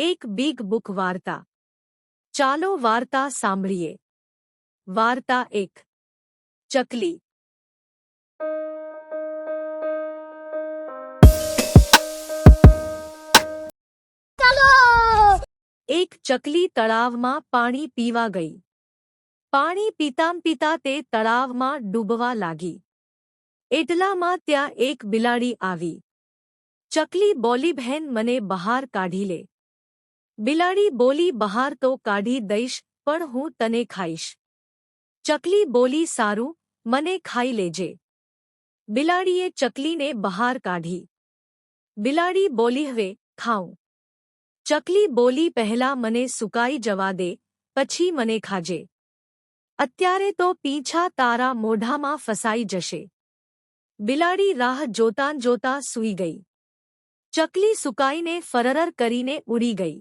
એક big book વાર્તા ચાલો વાર્તા સાંભળીએ વાર્તા એક ચકલી એક ચકલી તળાવમાં પાણી પીવા ગઈ પાણી પીતામ પીતા તે તળાવમાં ડૂબવા લાગી એટલામાં ત્યાં એક બિલાડી આવી ચકલી બોલી બહેન મને બહાર કાઢી લે બિલાડી બોલી બહાર તો કાઢી દઈશ પણ હું તને ખાઈશ ચકલી બોલી સારું મને ખાઈ લેજે બિલાડીએ ચકલીને બહાર કાઢી બિલાડી બોલી હવે ખાઉં ચકલી બોલી પહેલા મને સુકાઈ જવા દે પછી મને ખાજે અત્યારે તો પીંછા તારા મોઢામાં ફસાઈ જશે બિલાડી રાહ જોતાં જોતાં સૂઈ ગઈ ચકલી સુકાઈને ફરરર કરીને ઉડી ગઈ